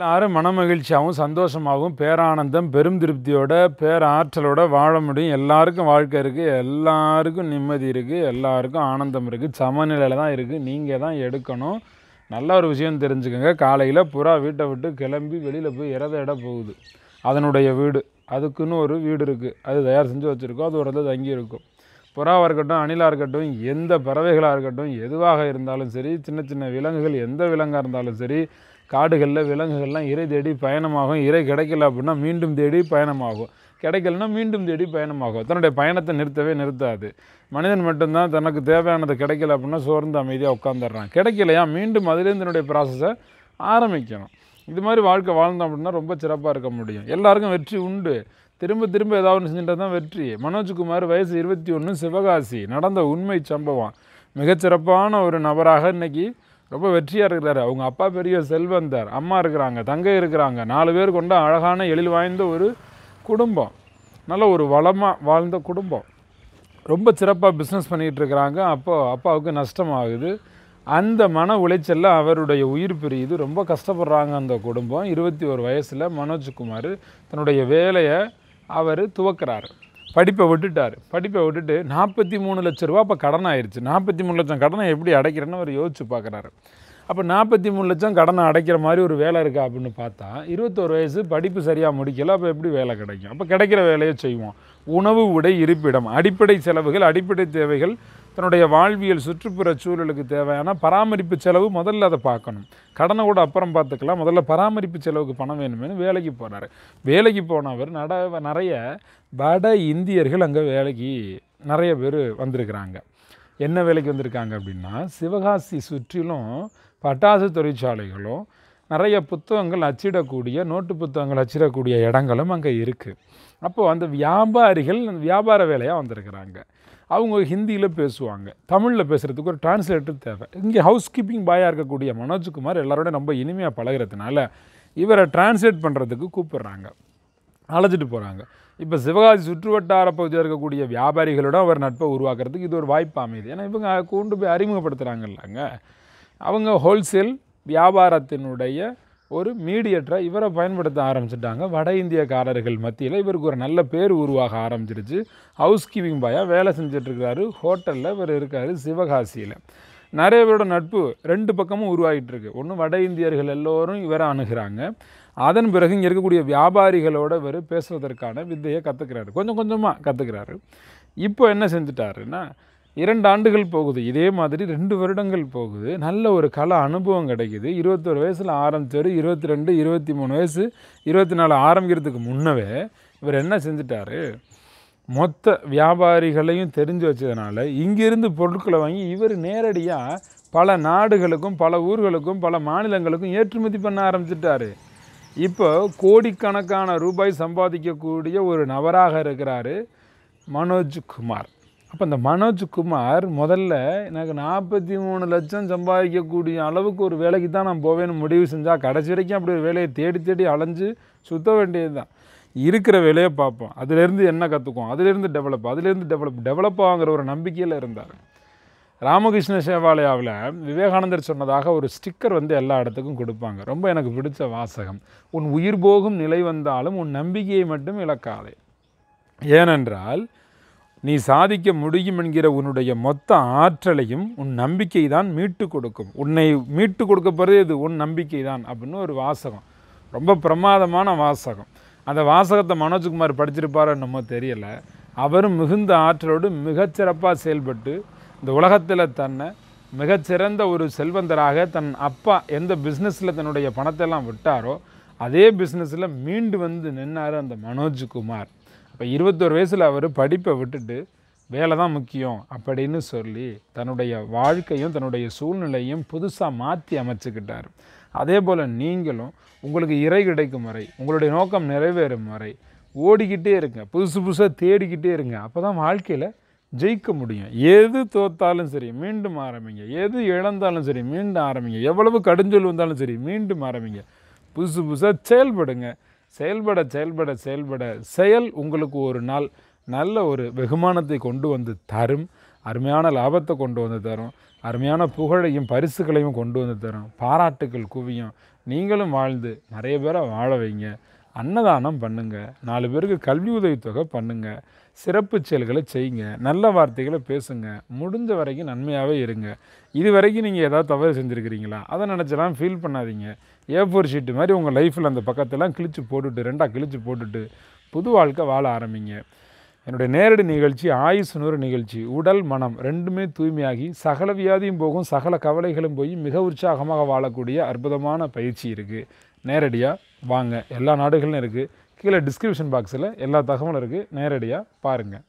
எல்லாரும் மனமகிழ்ச்சியாகவும் சந்தோஷமாகவும் பேரானந்தம் பெரும் திருப்தியோட பேராற்றலோட வாழ முடியும். எல்லாருக்கும் வாழ்க்கை இருக்குது எல்லாருக்கும் நிம்மதி இருக்குது எல்லாருக்கும் ஆனந்தம் இருக்குது சமநிலையில் தான் இருக்குது நீங்கள் தான் எடுக்கணும். நல்ல ஒரு விஷயம் தெரிஞ்சுக்கோங்க. காலையில் புறா வீட்டை விட்டு கிளம்பி வெளியில் போய் இறத இட போகுது. அதனுடைய வீடு. அதுக்குன்னு ஒரு வீடு இருக்குது அது தயார் செஞ்சு வச்சுருக்கோம். அது ஒரு இடத்துல தங்கி இருக்கும். புறாவாக இருக்கட்டும் அணிலாக இருக்கட்டும் எந்த பறவைகளாக இருக்கட்டும் எதுவாக இருந்தாலும் சரி சின்ன சின்ன விலங்குகள் எந்த விலங்காக இருந்தாலும் சரி காடுகளில் விலங்குகள்லாம் இறை தேடி பயணமாகும். இறை கிடைக்கல அப்படின்னா மீண்டும் தேடி பயணமாகும். கிடைக்கலன்னா மீண்டும் தேடி பயணமாகும். தன்னுடைய பயணத்தை நிறுத்தவே நிறுத்தாது. மனிதன் மட்டும்தான் தனக்கு தேவையானது கிடைக்கல அப்படின்னா சோர்ந்து அமைதியாக உட்காந்துடுறான் கிடைக்கலையா? மீண்டும் அதுலேருந்து தன்னுடைய ப்ராசஸை ஆரம்பிக்கணும். இது மாதிரி வாழ்க்கை வாழ்ந்தோம் அப்படின்னா ரொம்ப சிறப்பாக இருக்க முடியும். எல்லாருக்கும் வெற்றி உண்டு. திரும்ப திரும்ப ஏதாவது ஒன்று செஞ்சுட்டு தான் வெற்றி. மனோஜ்குமார் வயசு இருபத்தி ஒன்று சிவகாசி. நடந்த உண்மை சம்பவம். மிகச்சிறப்பான ஒரு நபராக இன்னைக்கு ரொம்ப வெற்றியாக இருக்கிறாரு. அவங்க அப்பா பெரிய செல்வந்தர் அம்மா இருக்கிறாங்க தங்கை இருக்கிறாங்க. நாலு பேர் கொண்ட அழகான எழில் வாய்ந்த ஒரு குடும்பம். நல்ல ஒரு வளமாக வாழ்ந்த குடும்பம். ரொம்ப சிறப்பாக பிஸ்னஸ் பண்ணிகிட்டு இருக்கிறாங்க. அப்போ அப்பாவுக்கு நஷ்டமாகுது அந்த மன உளைச்சலில் அவருடைய உயிர் பிரியுது. ரொம்ப கஷ்டப்படுறாங்க அந்த குடும்பம். இருபத்தி ஒரு வயசில் மனோஜ்குமார் தன்னுடைய வேலையை அவர் துவக்கிறாரு. படிப்பை விட்டுட்டார். படிப்பை விட்டுட்டு நாற்பத்தி மூணு லட்ச ரூபா இப்போ கடன் ஆயிடுச்சு நாற்பத்தி மூணு லட்சம் கடனை எப்படி அடைக்கிறேன்னு அவர் யோசிச்சு பார்க்குறாரு. அப்போ நாற்பத்தி மூணு லட்சம் கடனை அடைக்கிற மாதிரி ஒரு வேலை இருக்கா அப்படின்னு பார்த்தா இருபத்தோரு வயசு படிப்பு சரியாக முடிக்கல அப்போ எப்படி வேலை கிடைக்கும்? அப்போ கிடைக்கிற வேலையை செய்வோம். உணவு உடை இருப்பிடம் அடிப்படை செலவுகள் அடிப்படை தேவைகள் தன்னுடைய வாழ்வியல் சுற்றுப்புற சூழலுக்கு தேவையான பராமரிப்பு செலவு முதல்ல அதை பார்க்கணும். கடனை கூட அப்புறம் பார்த்துக்கலாம். முதல்ல பராமரிப்பு செலவுக்கு பணம் வேணுமேனு வேலைக்கு போனார் வேலைக்கு போனவர் நட நிறைய வட இந்தியர்கள் அங்கே வேலைக்கு நிறைய பேர் வந்திருக்கிறாங்க. என்ன வேலைக்கு வந்திருக்காங்க அப்படின்னா சிவகாசி சுற்றிலும் பட்டாசு தொழிற்சாலைகளும் நிறைய புத்தகங்கள் அச்சிடக்கூடிய நோட்டு புத்தகங்கள் அச்சிடக்கூடிய இடங்களும் அங்கே இருக்குது அப்போது அந்த வியாபாரிகள் அந்த வியாபார வேலையாக வந்திருக்கிறாங்க. அவங்க ஹிந்தியில் பேசுவாங்க. தமிழில் பேசுகிறதுக்கு ஒரு டிரான்ஸ்லேட்டர் தேவை. இங்கே ஹவுஸ் கீப்பிங் பாயாக இருக்கக்கூடிய மனோஜ்குமார் எல்லாரோட ரொம்ப இனிமையாக பழகிறதுனால இவரை டிரான்ஸ்லேட் பண்ணுறதுக்கு கூப்பிடுறாங்க. அழைச்சிட்டு போகிறாங்க இப்போ சிவகாசி சுற்றுவட்டார பகுதியில் இருக்கக்கூடிய வியாபாரிகளோட அவர் நட்பை உருவாக்குறதுக்கு இது ஒரு வாய்ப்பு அமையுது. ஏன்னா இவங்க கொண்டு போய் அறிமுகப்படுத்துகிறாங்கல்லாங்க அவங்க ஹோல்சேல் வியாபாரத்தினுடைய ஒரு மீடியேட்டரை இவரை பயன்படுத்த ஆரம்பிச்சிட்டாங்க. வட இந்தியக்காரர்கள் மத்தியில் இவருக்கு ஒரு நல்ல பேர் உருவாக ஆரம்பிச்சிருச்சு. ஹவுஸ் கீப்பிங் பாயாக வேலை செஞ்சிட்ருக்கிறாரு. ஹோட்டலில் இவர் இருக்கார் சிவகாசியில். நிறைய பேரோட நட்பு ரெண்டு பக்கமும் உருவாகிட்டு இருக்கு ஒன்று வட இந்தியர்கள் எல்லோரும் இவரை அணுகிறாங்க. அதன் பிறகு இங்கே இருக்கக்கூடிய வியாபாரிகளோட இவர் பேசுவதற்கான வித்தையை கற்றுக்கிறாரு கொஞ்சம் கொஞ்சமாக கற்றுக்கிறாரு இப்போ என்ன செஞ்சுட்டாருன்னா இரண்டு ஆண்டுகள் போகுது. இதே மாதிரி ரெண்டு வருடங்கள் போகுது. நல்ல ஒரு கல அனுபவம் கிடைக்குது. இருபத்தொரு வயசில் ஆரம்பித்தார் இருபத்தி ரெண்டு இருபத்தி மூணு வயசு இருபத்தி நாலு ஆரம்பிக்கிறதுக்கு முன்னவே இவர் என்ன செஞ்சிட்டாரு? மொத்த வியாபாரிகளையும் தெரிஞ்சு வச்சதுனால இங்கிருந்து பொருட்களை வாங்கி இவர் நேரடியாக பல நாடுகளுக்கும் பல ஊர்களுக்கும் பல மாநிலங்களுக்கும் ஏற்றுமதி பண்ண ஆரம்பிச்சிட்டாரு. இப்போ கோடிக்கணக்கான ரூபாய் சம்பாதிக்கக்கூடிய ஒரு நபராக இருக்கிறாரு மனோஜ் குமார் அப்போ இந்த மனோஜ் குமார் முதல்ல எனக்கு நாற்பத்தி மூணு லட்சம் சம்பாதிக்கக்கூடிய அளவுக்கு ஒரு வேலைக்கு தான் நான் போவேன்னு முடிவு செஞ்சால் கடைசி வரைக்கும் அப்படி ஒரு வேலையை தேடி தேடி அலைஞ்சு சுத்த வேண்டியது தான் இருக்கிற வேலையை பார்ப்போம். அதுலேருந்து என்ன கற்றுக்குவோம் அதுலேருந்து டெவலப் அதுலேருந்து டெவலப் டெவலப் ஆகுங்கிற ஒரு நம்பிக்கையில் இருந்தார். ராமகிருஷ்ண சேவாலயாவில் விவேகானந்தர் சொன்னதாக ஒரு ஸ்டிக்கர் வந்து எல்லா இடத்துக்கும் கொடுப்பாங்க. ரொம்ப எனக்கு பிடிச்ச வாசகம். உன் உயிர் போகும் நிலை வந்தாலும் உன் நம்பிக்கையை மட்டும் இழக்காதே. ஏனென்றால் நீ சாதிக்க முடியும் என்கிற உன்னுடைய மொத்த ஆற்றலையும் உன் நம்பிக்கை தான் மீட்டு கொடுக்கும். உன்னை மீட்டு கொடுக்க போகிறது இது உன் நம்பிக்கை தான் அப்படின்னு ஒரு வாசகம். ரொம்ப பிரமாதமான வாசகம். அந்த வாசகத்தை மனோஜ்குமார் படிச்சிருப்பாரோ நம்ம தெரியலை. அவரும் மிகுந்த ஆற்றலோடு மிகச்சிறப்பாக செயல்பட்டு இந்த உலகத்தில் தன்னை மிகச்சிறந்த ஒரு செல்வந்தராக தன் அப்பா எந்த பிஸ்னஸில் தன்னுடைய பணத்தெல்லாம் விட்டாரோ அதே பிஸ்னஸில் மீண்டு வந்து நின்னார் அந்த மனோஜ்குமார். இப்போ இருபத்தோரு வயசில் அவர் படிப்பை விட்டுட்டு வேலை தான் முக்கியம் அப்படின்னு சொல்லி தன்னுடைய வாழ்க்கையும் தன்னுடைய சூழ்நிலையும் புதுசாக மாற்றி அமைச்சுக்கிட்டார். அதே போல் நீங்களும் உங்களுக்கு இறை கிடைக்கும் வரை உங்களுடைய நோக்கம் நிறைவேறும் வரை ஓடிக்கிட்டே இருங்க. புதுசு புதுசாக தேடிக்கிட்டே இருங்க. அப்போ தான் வாழ்க்கையில் ஜெயிக்க முடியும். எது தோத்தாலும் சரி மீண்டும் ஆரம்பிங்க. எது இழந்தாலும் சரி மீண்டும் ஆரம்பிங்க. எவ்வளவு கடுஞ்சொல் வந்தாலும் சரி மீண்டும் ஆரம்பிங்க. புதுசு புதுசாக செயல்படுங்க. செயல்பட செயல்பட செயல்பட செயல் உங்களுக்கு ஒரு நாள் நல்ல ஒரு வெகுமானத்தை கொண்டு வந்து தரும். அருமையான லாபத்தை கொண்டு வந்து தரும். அருமையான புகழையும் பரிசுகளையும் கொண்டு வந்து தரும். பாராட்டுக்கள் குவியும். நீங்களும் வாழ்ந்து நிறைய பேரை வாழ வைங்க. அன்னதானம் பண்ணுங்கள் நாலு பேருக்கு கல்வி உதவித்தொகை பண்ணுங்கள் சிறப்பு செயல்களை செய்யுங்க. நல்ல வார்த்தைகளை பேசுங்க. முடிஞ்ச வரைக்கும் நன்மையாகவே இருங்க. இது வரைக்கும் நீங்கள் ஏதாவது தவறு செஞ்சுருக்கிறீங்களா? அதை நினச்சலாம் ஃபீல் பண்ணாதீங்க. ஏ ஃபோர் ஷீட்டு மாதிரி உங்கள் லைஃப்பில் அந்த பக்கத்தெல்லாம் கிழிச்சு போட்டுட்டு ரெண்டாக கிழிச்சு போட்டுட்டு புது வாழ்க்கை வாழ ஆரம்பிங்க. என்னுடைய நேரடி நிகழ்ச்சி ஆயுசு நூறு நிகழ்ச்சி உடல் மனம் ரெண்டுமே தூய்மையாகி சகல வியாதியும் போகும் சகல கவலைகளும் போய் மிக உற்சாகமாக வாழக்கூடிய அற்புதமான பயிற்சி இருக்குது நேரடியாக வாங்க. எல்லா நாடுகளும் இருக்குது கீழே டிஸ்கிரிப்ஷன் பாக்ஸில் எல்லா தகவலும் இருக்குது நேரடியாக பாருங்கள்